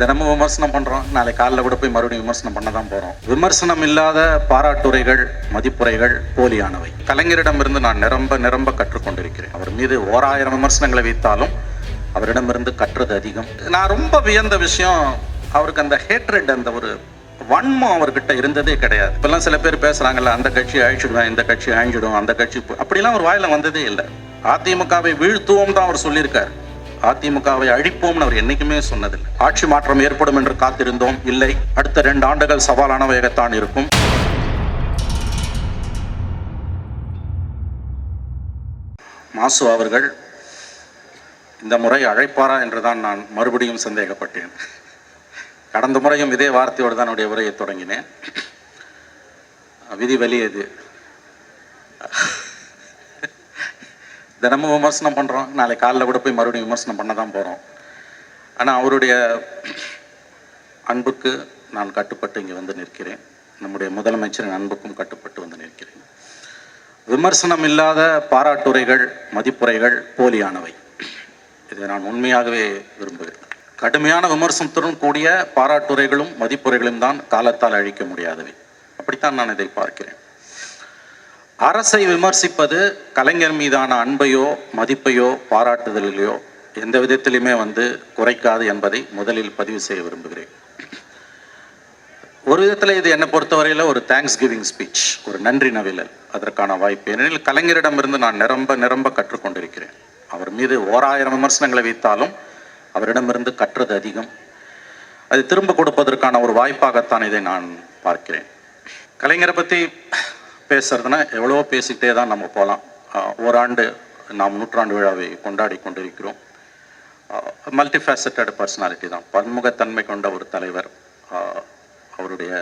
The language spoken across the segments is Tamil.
தினமும் விமர்சனம் பண்றோம். நாளை காலைல கூட போய் மறுபடியும் விமர்சனம் பண்ண தான் போறோம். விமர்சனம் இல்லாத பாராட்டுரைகள் மதிப்புரைகள் போலியானவை. கலைஞரிடமிருந்து நான் நிரம்ப நிரம்ப கற்றுக்கொண்டிருக்கிறேன். அவர் மீது ஓராயிரம் விமர்சனங்களை வைத்தாலும் அவரிடமிருந்து கற்றது அதிகம். நான் ரொம்ப வியந்த விஷயம் அவருக்கு அந்த ஹேட்ரட் அந்த ஒரு வன்மம் அவர்கிட்ட இருந்ததே கிடையாது. இப்பெல்லாம் சில பேர் பேசுறாங்கல்ல அந்த கட்சி அழிச்சிடுவேன் இந்த கட்சி அழிஞ்சிடும் அந்த கட்சி அப்படிலாம் ஒரு வாயில வந்ததே இல்லை. அதிமுகவை வீழ்த்துவோம் தான் அவர் சொல்லியிருக்காரு. அதிமுகவை அழிப்போம்னு அவர் என்னைக்குமே சொன்னதில்லை. ஆட்சி மாற்றம் ஏற்படும் என்று காத்திருந்தோம். இல்லை அடுத்த ரெண்டு ஆண்டுகள் சவாலானவையாகத்தான் இருக்கும். மாசு அவர்கள் இந்த முறை அழைப்பாரா என்றுதான் நான் மறுபடியும் சந்தேகப்பட்டேன். கடந்த முறையும் இதே வார்த்தையோடு தான் என்னுடைய உரையை தொடங்கினேன். விதி வெளியது தினமும் விமர்சனம் பண்ணுறோம் நாளை காலைல கூட போய் மறுபடியும் விமர்சனம் பண்ண தான் போகிறோம் ஆனால் அவருடைய அன்புக்கு நான் கட்டுப்பட்டு இங்கே வந்து நிற்கிறேன். நம்முடைய முதலமைச்சரின் அன்புக்கும் கட்டுப்பட்டு வந்து நிற்கிறேன். விமர்சனம் இல்லாத பாராட்டுரைகள் மதிப்புரைகள் போலியானவை. இதை நான் உண்மையாகவே விரும்புகிறேன். கடுமையான விமர்சனத்துடன் கூடிய பாராட்டுரைகளும் மதிப்புரைகளும் தான் காலத்தால் அழிக்க முடியாதவை. அப்படித்தான் நான் இதை பார்க்கிறேன். அரசை விமர்சிப்பது கலைஞர் மீதான அன்பையோ மதிப்பையோ பாராட்டுதலையோ எந்த விதத்திலுமே வந்து குறைக்காது என்பதை முதலில் பதிவு செய்ய விரும்புகிறேன். ஒரு விதத்தில் இது என்னை பொறுத்தவரையில் ஒரு தேங்க்ஸ் கிவிங் ஸ்பீச் ஒரு நன்றி நவிழல். அதற்கான வாய்ப்பு. ஏனெனில் கலைஞரிடமிருந்து நான் நிரம்ப நிரம்ப கற்றுக்கொண்டிருக்கிறேன். அவர் மீது ஓராயிரம் விமர்சனங்களை வைத்தாலும் அவரிடமிருந்து கற்றது அதிகம். அது திரும்ப கொடுப்பதற்கான ஒரு வாய்ப்பாகத்தான் இதை நான் பார்க்கிறேன். கலைஞரை பற்றி பேசுறதுன்னா எவ்வளவோ பேசிக்கிட்டே தான் நம்ம போகலாம். ஓராண்டு நாம் நூற்றாண்டு விழாவை கொண்டாடி கொண்டிருக்கிறோம். மல்டி ஃபேசட்டட் பர்சனாலிட்டி தான். பன்முகத்தன்மை கொண்ட ஒரு தலைவர். அவருடைய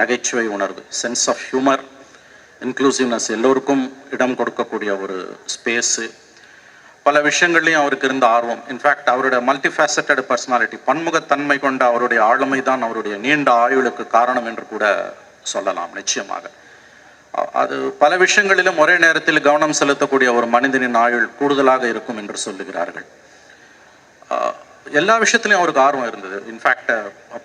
நகைச்சுவை உணர்வு சென்ஸ் ஆஃப் ஹியூமர் இன்க்ளூசிவ்னஸ் எல்லோருக்கும் இடம் கொடுக்கக்கூடிய ஒரு ஸ்பேஸு பல விஷயங்கள்லையும் அவருக்கு இருந்த ஆர்வம். இன்ஃபேக்ட் அவருடைய மல்டி ஃபேசட்டட் பர்சனாலிட்டி பன்முகத்தன்மை கொண்ட அவருடைய ஆளுமை தான் அவருடைய நீண்ட ஆயுளுக்கு காரணம் என்று கூட சொல்லலாம் நிச்சயமாக. அது பல விஷயங்களிலும் ஒரே நேரத்தில் கவனம் செலுத்தக்கூடிய ஒரு மனிதனின் ஆயுள் கூடுதலாக இருக்கும் என்று சொல்லுகிறார்கள். எல்லா விஷயத்துலையும் அவருக்கு ஆர்வம் இருந்தது. இன்ஃபேக்ட்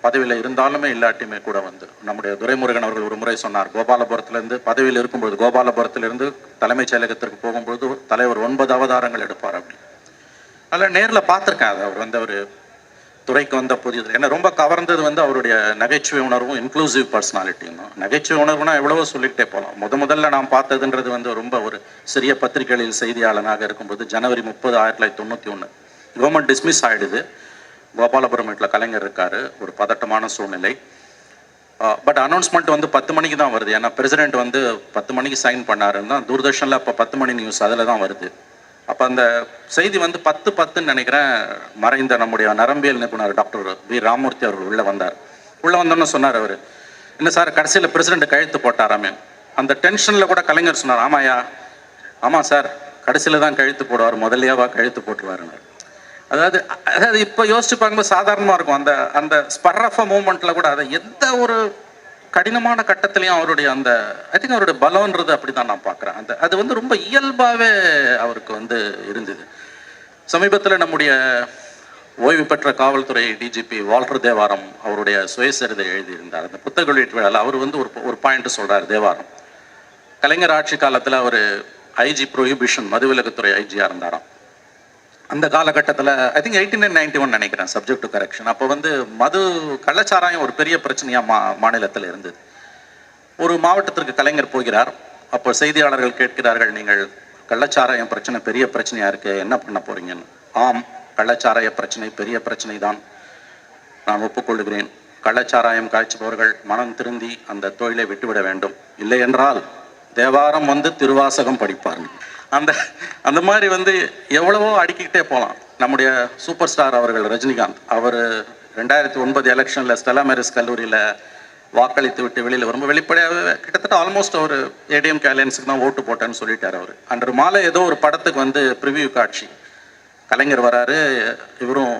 பதவியில் இருந்தாலுமே இல்லாட்டியுமே கூட வந்து நம்முடைய துரைமுருகன் அவர்கள் ஒரு முறை சொன்னார் கோபாலபுரத்திலிருந்து பதவியில் இருக்கும்பொழுது கோபாலபுரத்திலிருந்து தலைமைச் செயலகத்திற்கு போகும்பொழுது தலைவர் ஒன்பது அவதாரங்கள் எடுப்பார் அப்படி அதில் நேரில் பார்த்துருக்கேன் அது அவர் வந்து அவர் துறைக்கு வந்த புதியது ஏன்னா ரொம்ப கவர்ந்தது வந்து அவருடைய நகைச்சுவை உணர்வும் இன்க்ளூசிவ் பர்சனாலிட்டியும் தான். நகைச்சுவை உணர்வுனா எவ்வளவோ சொல்லிக்கிட்டே போகலாம் முத முதல்ல நான் பார்த்ததுன்றது வந்து ரொம்ப ஒரு சிறிய பத்திரிகைகளில் செய்தியாளனாக இருக்கும்போது ஜனவரி முப்பது ஆயிரத்தி தொள்ளாயிரத்தி தொண்ணூற்றி ஒன்று கவர்மெண்ட் டிஸ்மிஸ் ஆகிடுது கோபாலபுரம் வீட்டில் கலைஞர் இருக்கார். ஒரு பதட்டமான சூழ்நிலை. பட் அனௌன்ஸ்மெண்ட் வந்து பத்து மணிக்கு தான் வருது. ஏன்னா பிரசிடென்ட் வந்து பத்து மணிக்கு சைன் பண்ணாருன்னு தான் தூர்தர்ஷனில் அப்போ பத்து மணி நியூஸ் அதில் தான் வருது. அப்போ அந்த செய்தி வந்து பத்து பத்துன்னு நினைக்கிறேன் மறைந்த நம்முடைய நரம்பியல் நிபுணர் டாக்டர் வி. ராமூர்த்தி அவர்கள் உள்ளே வந்தார். உள்ளே வந்தோன்னு சொன்னார் அவர். என்ன சார் கடைசியில் பிரசிடெண்ட் கழுத்து போட்டாராமே. அந்த டென்ஷனில் கூட கலைஞர் சொன்னார் ஆமாயா ஆமாம் சார் கடைசியில் தான் கழுத்து போடுவார் முதல்லையாவா கழுத்து போட்டுருவாருன்னு. அதாவது அதாவது இப்போ யோசிச்சு பார்க்கும்போது சாதாரணமாக இருக்கும். அந்த அந்த ஸ்பர்ரஃப மூமெண்ட்டில் கூட அதை எந்த ஒரு கடினமான கட்டத்திலையும் அவருடைய அந்த ஐ திங்க் அவருடைய பலம்ன்றது அப்படி தான் நான் பார்க்குறேன். அந்த அது வந்து ரொம்ப இயல்பாகவே அவருக்கு வந்து இருந்தது. சமீபத்தில் நம்முடைய ஓய்வு பெற்ற காவல்துறை டிஜிபி வால்டர் தேவாரம் அவருடைய சுயசரிதை எழுதியிருந்தார். அந்த புத்தக வெளியீட்டு விழாவில் அவர் வந்து ஒரு ஒரு பாயிண்ட் சொல்கிறார் தேவாரம். கலைஞர் ஆட்சி காலத்தில் அவர் ஐஜி ப்ரொஹிபிஷன் மதுவிலக்குத்துறை ஐஜியாக இருந்தாராம். அந்த காலகட்டத்தில் I think eighteen nine ninety one நினைக்கிறேன் சப்ஜெக்ட் டு கரெக்ஷன் அப்போ வந்து மது கள்ளச்சாராயம் ஒரு பெரிய பிரச்சனையாக மா மாநிலத்தில் இருந்தது. ஒரு மாவட்டத்திற்கு கலைஞர் போகிறார். அப்போ செய்தியாளர்கள் கேட்கிறார்கள் நீங்கள் கள்ளச்சாராயம் பிரச்சனை பெரிய பிரச்சனையாக இருக்குது என்ன பண்ண போறீங்கன்னு? ஆம் கள்ளச்சாராய பிரச்சனை பெரிய பிரச்சனை தான் நான் ஒப்புக்கொள்கிறேன். கள்ளச்சாராயம் காய்ச்சுபவர்கள் மனம் திருந்தி அந்த தொழிலை விட்டுவிட வேண்டும். இல்லை என்றால் தேவாரம் வந்து திருவாசகம் படிப்பார்கள். அந்த அந்த மாதிரி வந்து எவ்வளவோ அடுக்கிக்கிட்டே போகலாம் நம்முடைய சூப்பர் ஸ்டார் அவர்கள் ரஜினிகாந்த். அவர் ரெண்டாயிரத்தி ஒன்பது எலெக்ஷனில் ஸ்டெலா மேரிஸ் கல்லூரியில் வாக்களித்து விட்டு வெளியில் வரும்போது வெளிப்படையாகவே கிட்டத்தட்ட ஆல்மோஸ்ட் அவர் ஏடிஎம் கேலன்ஸுக்கு தான் ஓட்டு போட்டேன்னு சொல்லிட்டார் அவர். அன்று மாலை ஏதோ ஒரு படத்துக்கு வந்து ப்ரிவியூ காட்சி. கலைஞர் வராரு இவரும்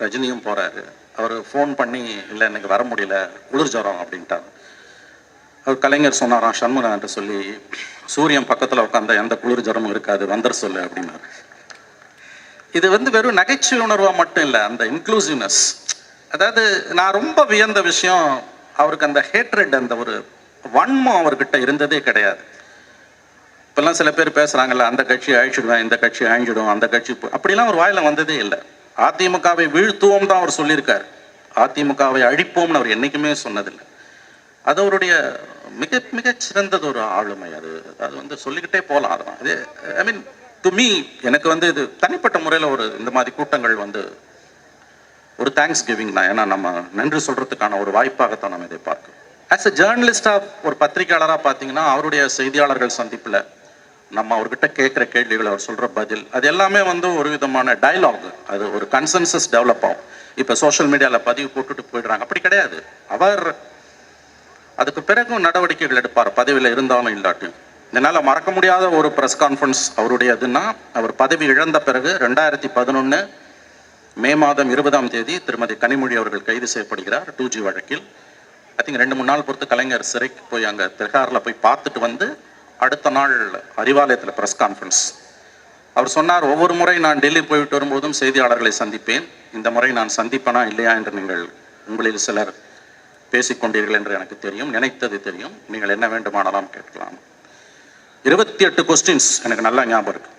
ரஜினியும் போகிறாரு அவர் ஃபோன் பண்ணி இல்லை எனக்கு வர முடியல குளிர் ஜுரம் அப்படின்ட்டார். கலைஞர் சொன்னாராம் சண்முகன்ட்டு சொல்லி சூரியன் பக்கத்தில் உட்காந்த எந்த குளிர் ஜரமும் இருக்காது வந்துட சொல்லு அப்படின்னாரு. இது வந்து வெறும் நகைச்சுவை உணர்வாக மட்டும் இல்லை அந்த இன்க்ளூசிவ்னஸ் அதாவது நான் ரொம்ப வியந்த விஷயம் அவருக்கு அந்த ஹேட்ரட் அந்த ஒரு வன்மம் அவர்கிட்ட இருந்ததே கிடையாது. இப்பெல்லாம் சில பேர் பேசுகிறாங்கல்ல அந்த கட்சி அழிச்சிடுவேன் இந்த கட்சி அழிஞ்சிடும் அந்த கட்சி அப்படிலாம் ஒரு வாயில வந்ததே இல்லை. அதிமுகவை வீழ்த்துவோம் தான் அவர் சொல்லியிருக்காரு. அதிமுகவை அழிப்போம்னு அவர் என்றைக்குமே சொன்னதில்லை. அது அவருடைய மிக மிக சிறந்தது ஒரு ஆளுமை அது. அது வந்து சொல்லிக்கிட்டே போகலாம் அதெல்லாம் அது ஐ மீன் டு மீ எனக்கு வந்து இது தனிப்பட்ட முறையில் ஒரு இந்த மாதிரி கூட்டங்கள் வந்து ஒரு தேங்க்ஸ் கிவிங் தான் ஏன்னா நம்ம நன்றி சொல்கிறதுக்கான ஒரு வாய்ப்பாகத்தான் நம்ம இதை பார்க்கும் ஆஸ் எ ஜேர்னலிஸ்டாக ஒரு பத்திரிகையாளராக பார்த்தீங்கன்னா அவருடைய செய்தியாளர்கள் சந்திப்பில் நம்ம அவர்கிட்ட கேட்குற கேள்விகள் அவர் சொல்கிற பதில் அது எல்லாமே வந்து ஒரு விதமான டைலாக் அது ஒரு கன்சென்சஸ் டெவலப் ஆகும். இப்போ சோஷியல் மீடியாவில் பதிவு போட்டுட்டு போயிடுறாங்க. அப்படி கிடையாது. அவர் அதுக்கு பிறகும் நடவடிக்கைகள் எடுப்பார் பதவியில் இருந்தாலும் இல்லாட்டியும் என்னால் மறக்க முடியாத ஒரு ப்ரெஸ் கான்ஃபரன்ஸ் அவருடையதுன்னா அவர் பதவி இழந்த பிறகு ரெண்டாயிரத்தி பதினொன்று மே மாதம் இருபதாம் தேதி திருமதி கனிமொழி அவர்கள் கைது செய்யப்படுகிறார் டூ ஜி வழக்கில். ஐ திங்க் ரெண்டு மூணு நாள் பொறுத்து கலைஞர் சிறைக்கு போய் அங்கே திகாரில் போய் பார்த்துட்டு வந்து அடுத்த நாள் அறிவாலயத்தில் ப்ரெஸ் கான்ஃபரன்ஸ் அவர் சொன்னார் ஒவ்வொரு முறை நான் டெல்லி போயிட்டு வரும்போதும் செய்தியாளர்களை சந்திப்பேன். இந்த முறை நான் சந்திப்பேனா இல்லையா என்று நீங்கள் உங்களில் சிலர் பேசிக்கொண்டீர்கள் என்று எனக்கு தெரியும் நினைத்தது தெரியும். நீங்கள் என்ன வேண்டுமானாலும் கேட்கலாம். இருபத்தி எட்டு கொஸ்டின்ஸ் எனக்கு நல்லா ஞாபகம் இருக்கு.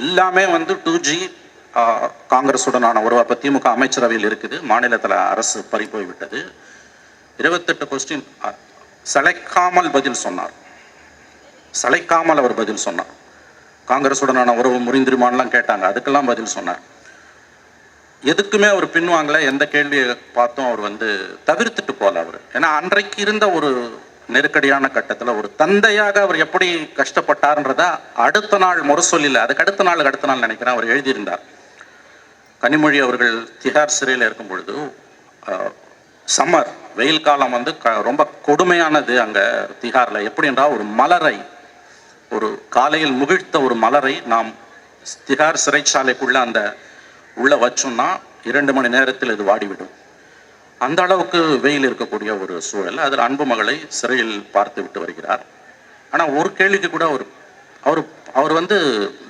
எல்லாமே வந்து டூ ஜி காங்கிரஸுடனான உறவு அப்போ திமுக அமைச்சரவையில் இருக்குது. மாநிலத்தில் அரசு பறி போய்விட்டது இருபத்தெட்டு கொஸ்டின் சளைக்காமல் பதில் சொன்னார். சளைக்காமல் அவர் பதில் சொன்னார். காங்கிரஸுடனான உறவு முறிந்திருமான்லாம் கேட்டாங்க. அதுக்கெல்லாம் பதில் சொன்னார். எதுக்குமே அவர் பின்வாங்கல எந்த கேள்வியை பார்த்தும் அவர் வந்து தவிர்த்துட்டு போல அவர். ஏன்னா அன்றைக்கு இருந்த ஒரு நெருக்கடியான கட்டத்தில் ஒரு தந்தையாக அவர் எப்படி கஷ்டப்பட்டார்ன்றத அடுத்த நாள் முரசொல்லில் அதுக்கு அடுத்த நாள் அடுத்த நாள் நினைக்கிறேன் அவர் எழுதியிருந்தார். கனிமொழி அவர்கள் திகார் சிறையில் இருக்கும் பொழுது சம்மர் வெயில் காலம் வந்து க ரொம்ப கொடுமையானது அங்கே திகாரில். எப்படி என்றால் ஒரு மலரை ஒரு காலையில் முகிழ்த்த ஒரு மலரை நாம் திகார் சிறைச்சாலைக்குள்ள அந்த உள்ளே வச்சோம்னா இரண்டு மணி நேரத்தில் இது வாடிவிடும். அந்த அளவுக்கு வெயில் இருக்கக்கூடிய ஒரு சூழல். அதில் அன்பு மகளை சிறையில் பார்த்து விட்டு வருகிறார். ஆனால் ஒரு கேள்விக்கு கூட அவர் அவர் அவர் வந்து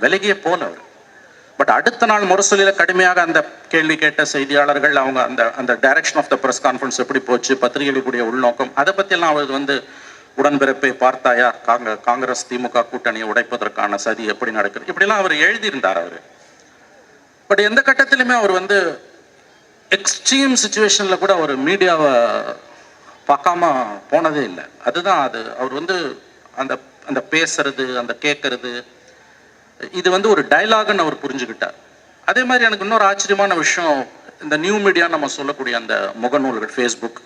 விலகியே போல அவர். பட் அடுத்த நாள் முரசொலியில் கடுமையாக அந்த கேள்வி கேட்ட செய்தியாளர்கள் அவங்க அந்த அந்த direction of the press conference எப்படி போச்சு பத்திரிகைகளுடைய உள்நோக்கம் அதை பற்றியெல்லாம் அவர் வந்து உடன்பிறப்பை பார்த்தாயா? காங்க காங்கிரஸ் திமுக கூட்டணியை உடைப்பதற்கான சதி எப்படி நடக்குது இப்படிலாம் அவர் எழுதியிருந்தார் அவர். பட் எந்த கட்டத்திலுமே அவர் வந்து எக்ஸ்ட்ரீம் சுச்சுவேஷனில் கூட அவர் மீடியாவை பார்க்காம போனதே இல்லை. அதுதான் அது. அவர் வந்து அந்த அந்த பேசுறது அந்த கேட்கறது இது வந்து ஒரு டைலாகுன்னு அவர் புரிஞ்சுக்கிட்டார். அதே மாதிரி எனக்கு இன்னொரு ஆச்சரியமான விஷயம் இந்த நியூ மீடியா நம்ம சொல்லக்கூடிய அந்த முகநூல்கள் ஃபேஸ்புக்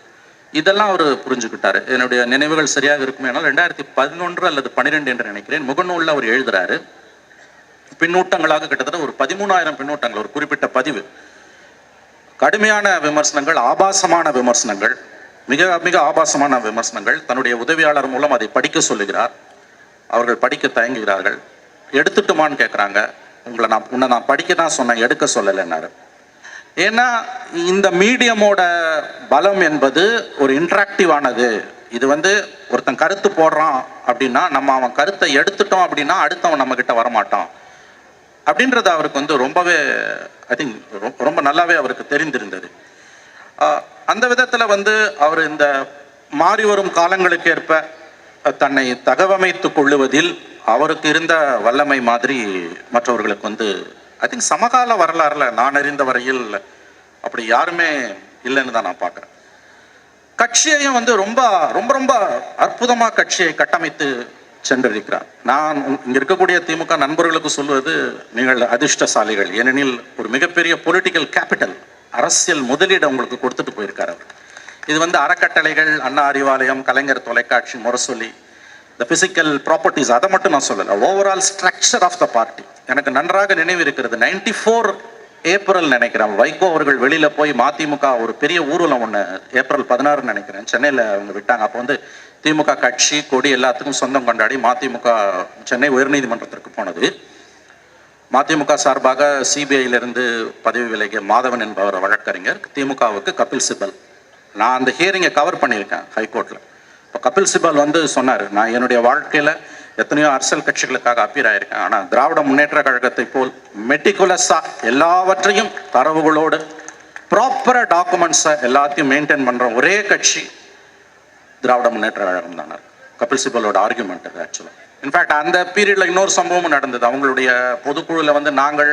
இதெல்லாம் அவர் புரிஞ்சுக்கிட்டாரு. என்னுடைய நினைவுகள் சரியாக இருக்குமே ஆனால் ரெண்டாயிரத்தி பதினொன்று அல்லது பன்னிரெண்டு என்று நினைக்கிறேன் முகநூலில் அவர் எழுதுறாரு. பின்னூட்டங்களாக கிட்டத்தட்ட ஒரு பதிமூணாயிரம் பின்னூட்டங்கள் ஒரு குறிப்பிட்ட பதிவு. கடுமையான விமர்சனங்கள் ஆபாசமான விமர்சனங்கள் மிக மிக ஆபாசமான விமர்சனங்கள். தன்னுடைய உதவியாளர் மூலம் அதை படிக்க சொல்லுகிறார். அவர்கள் படிக்க தயங்குகிறார்கள். எடுத்துட்டுமான்னு கேட்குறாங்க உங்களை நான் உன்னை நான் படிக்க தான் சொன்னேன் எடுக்க சொல்லலைன்னாரு. ஏன்னா இந்த மீடியமோட பலம் என்பது ஒரு இன்ட்ராக்டிவானது இது வந்து ஒருத்தன் கருத்து போடுறான் அப்படின்னா நம்ம அவன் கருத்தை எடுத்துட்டோம் அப்படின்னா அடுத்தவன் நம்ம வரமாட்டான். அப்படின்றது அவருக்கு வந்து ரொம்பவே ஐ திங்க் ரொம்ப நல்லாவே அவருக்கு தெரிந்திருந்தது. அந்த விதத்தில் வந்து அவர் இந்த மாறி வரும் காலங்களுக்கு ஏற்ப தன்னை தகவமைத்து கொள்ளுவதில் அவருக்கு இருந்த வல்லமை மாதிரி மற்றவர்களுக்கு வந்து ஐ திங்க் சமகால வரலாறுல நான் அறிந்த வரையில் அப்படி யாருமே இல்லைன்னு தான் நான் பார்க்குறேன். கட்சியையும் வந்து ரொம்ப ரொம்ப ரொம்ப அற்புதமாக கட்சியை கட்டமைத்து சென்றிருக்கிறார். நான் இங்கே இங்க இருக்கக்கூடிய திமுக நண்பர்களுக்கு சொல்வது நீங்கள் அதிர்ஷ்டசாலிகள். ஏனெனில் ஒரு மிகப்பெரிய பொலிட்டிக்கல் கேபிட்டல் அரசியல் முதலீடு உங்களுக்கு கொடுத்துட்டு போயிருக்கார் அவர். இது வந்து அறக்கட்டளைகள் அண்ணா அறிவாலயம் கலைஞர் தொலைக்காட்சி முரசொலி இந்த பிசிக்கல் ப்ராப்பர்ட்டிஸ் அதை மட்டும் நான் சொல்லலை. Overall structure of the party எனக்கு நன்றாக நினைவு இருக்கிறது. நைன்டி ஃபோர் ஏப்ரல் நினைக்கிறேன். வைகோ அவர்கள் வெளியில போய் மதிமுக ஒரு பெரிய ஊர்வலம் ஒன்று ஏப்ரல் பதினாறுன்னு நினைக்கிறேன். சென்னையில் அவங்க விட்டாங்க. அப்போ வந்து திமுக கட்சி கொடி எல்லாத்துக்கும் சொந்தம் கொண்டாடி மதிமுக சென்னை உயர்நீதிமன்றத்திற்கு போனது. மதிமுக சார்பாக சிபிஐயிலிருந்து பதவி விலகிய மாதவன் என்பவர் வழக்கறிஞர் திமுகவுக்கு கபில் சிபல். நான் அந்த ஹியரிங்கை கவர் பண்ணியிருக்கேன் ஹைகோர்ட்டில் இப்போ கபில் சிபல் வந்து சொன்னார் நான் என்னுடைய வாழ்க்கையில் எத்தனையோ அரசியல் கட்சிகளுக்காக அப்பீர் ஆயிருக்கேன். ஆனால் திராவிட முன்னேற்ற கழகத்தை போல் மெட்டிகுலஸாக எல்லாவற்றையும் தரவுகளோடு ப்ராப்பராக டாக்குமெண்ட்ஸை எல்லாத்தையும் மெயின்டைன் பண்ணுற ஒரே கட்சி திராவிட முன்னேற்ற கழகம் தான் கபில் சிபலோட ஆர்குமெண்ட் அது ஆக்சுவலாக இன்ஃபேக்ட் அந்த பீரியடில் இன்னொரு சம்பவமும் நடந்தது. அவங்களுடைய பொதுக்குழுவில் வந்து நாங்கள்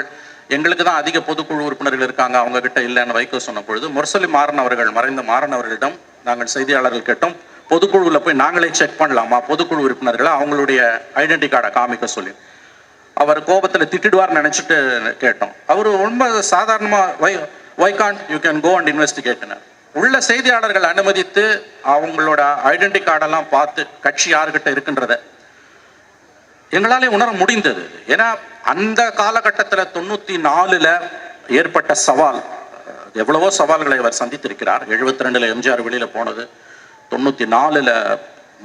எங்களுக்கு தான் அதிக பொதுக்குழு உறுப்பினர்கள் இருக்காங்க அவங்க கிட்ட இல்லைன்னு வைகோ சொன்ன பொழுது முரசொலி மாறன் அவர்கள் மறைந்த மாறன் அவர்களிடம் நாங்கள் செய்தியாளர்கள் கேட்டோம் பொதுக்குழுவில் போய் நாங்களே செக் பண்ணலாமா பொதுக்குழு உறுப்பினர்களை அவங்களுடைய ஐடென்டி கார்டை காமிக்க சொல்லி. அவர் கோபத்தில் திட்டிடுவார்னு நினச்சிட்டு கேட்டோம். அவர் ரொம்ப சாதாரணமாக why why can't you can go and இன்வெஸ்டிகேட்னு உள்ள செய்தியாளர்கள் அனுமதித்து அவங்களோட ஐடென்டி கார்டெல்லாம் பார்த்து கட்சி யாருக்கிட்ட இருக்குன்றத எங்களாலே உணர முடிந்தது. ஏன்னா அந்த காலகட்டத்தில் தொண்ணூற்றி நாலில் ஏற்பட்ட சவால் எவ்வளவோ சவால்களை அவர் சந்தித்திருக்கிறார். எழுபத்தி ரெண்டில் எம்ஜிஆர் வெளியில் போனது தொண்ணூற்றி நாலில்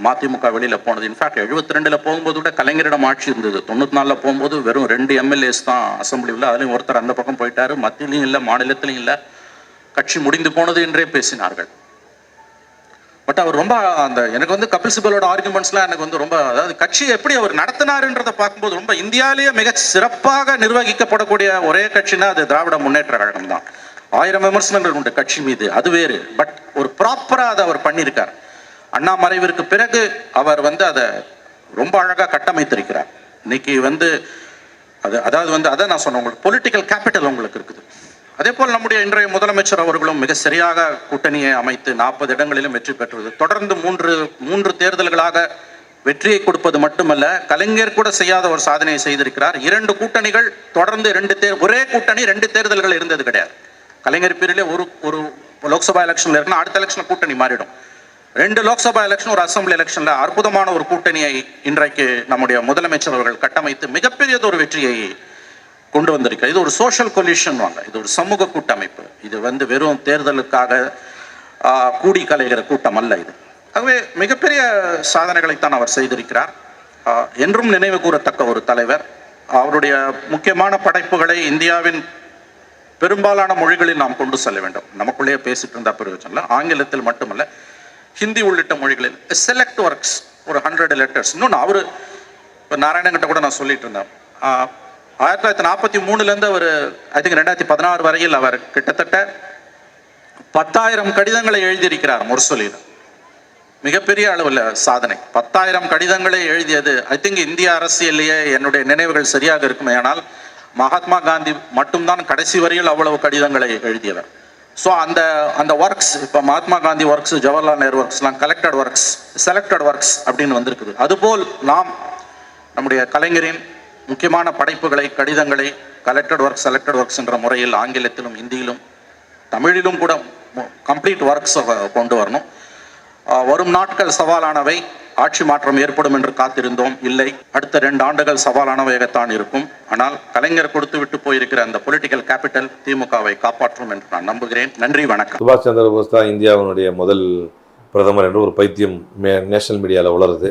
மதிமுக வெளியில் போனது. இன்ஃபேக்ட் எழுபத்தி ரெண்டில் போகும்போது கூட கலைஞரிடம் ஆட்சி இருந்தது. தொண்ணூற்றி நாலில் போகும்போது வெறும் ரெண்டு எம்எல்ஏஸ் தான் அசம்பிளி உள்ள அதுலேயும் ஒருத்தர் அந்த பக்கம் போயிட்டார். மத்தியிலையும் இல்லை மாநிலத்திலையும் இல்லை. கட்சி முடிந்து போனது என்றே பேசினார்கள். பட் அவர் ரொம்ப அந்த எனக்கு வந்து கபில் சிபலோட ஆர்குமெண்ட்ஸ்லாம் எனக்கு வந்து ரொம்ப அதாவது கட்சியை எப்படி அவர் நடத்தினாருன்றதை பார்க்கும்போது ரொம்ப இந்தியாவிலேயே மிக சிறப்பாக நிர்வகிக்கப்படக்கூடிய ஒரே கட்சினா அது திராவிட முன்னேற்ற கழகம் தான். ஆயிரம் விமர்சனங்கள் உண்டு கட்சி மீது அது வேறு. பட் ஒரு ப்ராப்பராக அதை அவர் பண்ணியிருக்கார். அண்ணா மறைவிற்கு பிறகு அவர் வந்து அதை ரொம்ப அழகாக கட்டமைத்திருக்கிறார். இன்னைக்கு வந்து அது அதாவது வந்து அதான் நான் சொன்னேன் உங்களுக்கு பொலிட்டிக்கல் கேபிட்டல் உங்களுக்கு இருக்குது. அதே போல் நம்முடைய இன்றைய முதலமைச்சர் அவர்களும் மிக சரியாக கூட்டணியை அமைத்து நாற்பது இடங்களிலும் வெற்றி பெற்றது. தொடர்ந்து மூன்று மூன்று தேர்தல்களாக வெற்றியை கொடுப்பது மட்டுமல்ல கலைஞர் கூட செய்யாத ஒரு சாதனையை செய்திருக்கிறார். இரண்டு கூட்டணிகள் தொடர்ந்து ரெண்டு தேர் ஒரே கூட்டணி ரெண்டு தேர்தல்கள் இருந்தது கிடையாது. கலைஞர் பீரியட்ல ஒரு ஒரு லோக்சபா எலெக்ஷன்ல இருக்குன்னா அடுத்த எலெக்ஷன் கூட்டணி மாறிடும். ரெண்டு லோக்சபா எலெக்ஷன் ஒரு அசம்பிளி எலெக்ஷன்ல அற்புதமான ஒரு கூட்டணியை இன்றைக்கு நம்முடைய முதலமைச்சர் அவர்கள் கட்டமைத்து மிகப்பெரியதொரு வெற்றியை கொண்டு வந்திருக்கிறது இது ஒரு சோஷியல் கொலிஷன் வாங்க. இது ஒரு சமூக கூட்டமைப்பு. இது வந்து வெறும் தேர்தலுக்காக கூடி கலைகிற கூட்டம் அல்ல இது. ஆகவே மிகப்பெரிய சாதனைகளைத்தான் அவர் செய்திருக்கிறார். என்றும் நினைவு கூறத்தக்க ஒரு தலைவர். அவருடைய முக்கியமான படைப்புகளை இந்தியாவின் பெரும்பாலான மொழிகளில் நாம் கொண்டு செல்ல வேண்டும். நமக்குள்ளேயே பேசிட்டு இருந்தா பிரயோஜனம் இல்லை. ஆங்கிலத்தில் மட்டுமல்ல ஹிந்தி உள்ளிட்ட மொழிகளில். செலக்ட் ஒர்க்ஸ் ஒரு ஹண்ட்ரட் லெட்டர்ஸ் இன்னொன்று அவர் இப்போ நாராயணங்கிட்ட கூட நான் சொல்லிட்டு இருந்தேன். ஆயிரத்தி தொள்ளாயிரத்தி நாற்பத்தி மூணுலேருந்து அவர் ஐ திங்க் ரெண்டாயிரத்தி பதினாறு வரையில் அவர் கிட்டத்தட்ட பத்தாயிரம் கடிதங்களை எழுதியிருக்கிறார் முரசொலியில். மிகப்பெரிய அளவில் சாதனை. பத்தாயிரம் கடிதங்களை எழுதியது ஐ திங்க் இந்திய அரசியலேயே என்னுடைய நினைவுகள் சரியாக இருக்குமே ஆனால் மகாத்மா காந்தி மட்டும்தான் கடைசி வரையில் அவ்வளவு கடிதங்களை எழுதியவர். ஸோ அந்த அந்த ஒர்க்ஸ் இப்போ மகாத்மா காந்தி ஒர்க்ஸ் ஜவஹர்லால் நேரு ஒர்க்ஸ்லாம் கலெக்டட் ஒர்க்ஸ் செலக்டட் ஒர்க்ஸ் அப்படின்னு வந்திருக்குது. அதுபோல் நாம் நம்முடைய கலைஞரின் முக்கியமான படைப்புகளை கடிதங்களை கலெக்டட் ஒர்க் செலக்டட் ஒர்க்ஸ் என்ற முறையில் ஆங்கிலத்திலும் இந்தியிலும் தமிழிலும் கூட கம்ப்ளீட் ஒர்க்ஸ் கொண்டு வரணும். வரும் நாட்கள் சவாலானவை. ஆட்சி மாற்றம் ஏற்படும் என்று காத்திருந்தோம். இல்லை அடுத்த ரெண்டு ஆண்டுகள் சவாலானவையாகத்தான் இருக்கும். ஆனால் கலைஞர் கொடுத்து விட்டு போயிருக்கிற அந்த பொலிட்டிக்கல் கேபிட்டல் திமுகவை காப்பாற்றும் என்று நான் நம்புகிறேன். நன்றி வணக்கம். சுபாஷ் சந்திர போஸ் தான் இந்தியாவினுடைய முதல் பிரதமர் என்று ஒரு பைத்தியம் மே நேஷனல் மீடியாவில் உளருது.